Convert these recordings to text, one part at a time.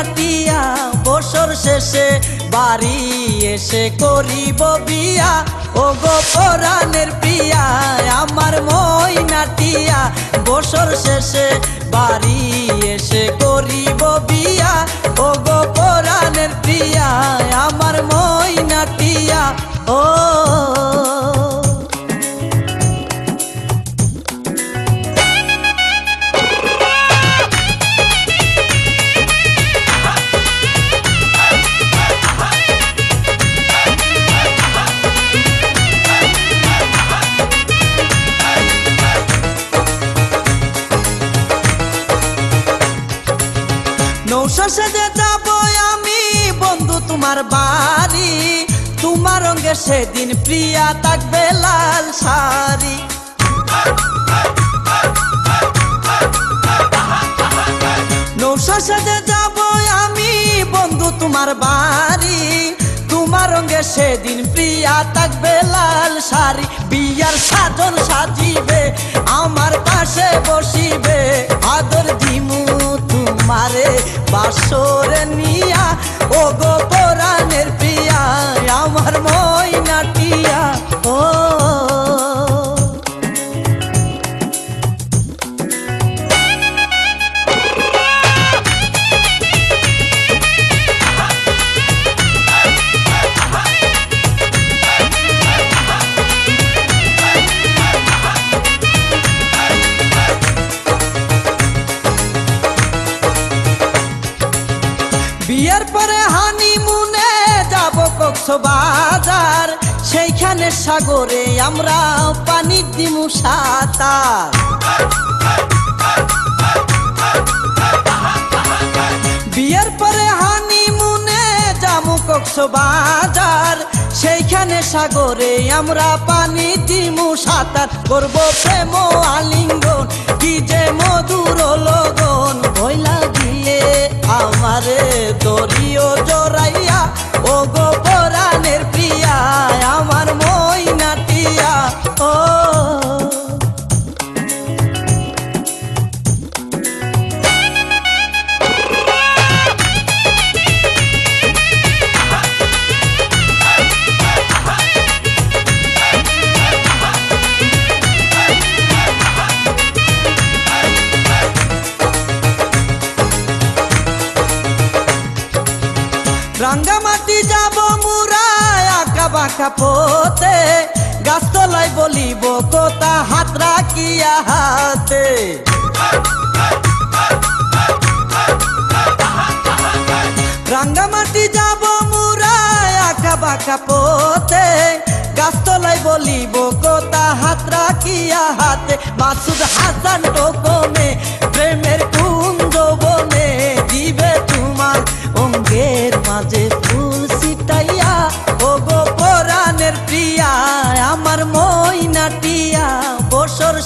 মইনাটিয়া বছর শেষে বাড়ি এসে করিব বিয়া। ও গো পরাণের পিয়া আমার মই নাটিয়া বছর শেষে বাড়ি এসে করিব বিয়া। নৌশো সেজে যাব আমি, বন্ধু তোমার বাড়ি। তোমার রঙে সেদিন প্রিয়া থাকবে লাল শাড়ি। নৌশো সেজে যাব আমি, বন্ধু তোমার বাড়ি। তোমার রঙে সেদিন প্রিয়া থাকবে লাল শাড়ি। বিয়ার সাজন সাজিবে, আমার পাশে বসিবে। বাসরে নিয়া ও গো বিয়ের পরে হানিমুনে যাব কক্সবাজার। সেইখানে সাগরে আমরা পানি দিমু সাঁতার। বিয়ের পরে হানিমুনে যাব কক্সবাজার। সেইখানে সাগরে আমরা পানি দিমু সাঁতার। করব প্রেম আলিঙ্গন, কি যে মধুর লগন রাঙ্গামাটি যাব মুরায়, আঁকা বাঁকা পথে। গাছতলায় বলিব কোথা হাত রাখিয়া হাতে। রাঙ্গামাটি যাব মুরায়, আঁকা বাঁকা পথে। গাছতলায় বলিব কোথা হাত রাখিয়া হাতে। মাসুদ হাসান টোকনে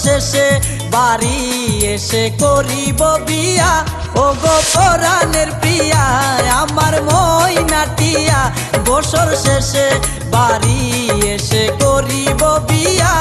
শেষে বাড়ি এসে করিব বিয়া। ও গো পরাণের প্রিয়া, আমার মই নাটিয়া বছর শেষে বাড়ি এসে করিব বিয়া।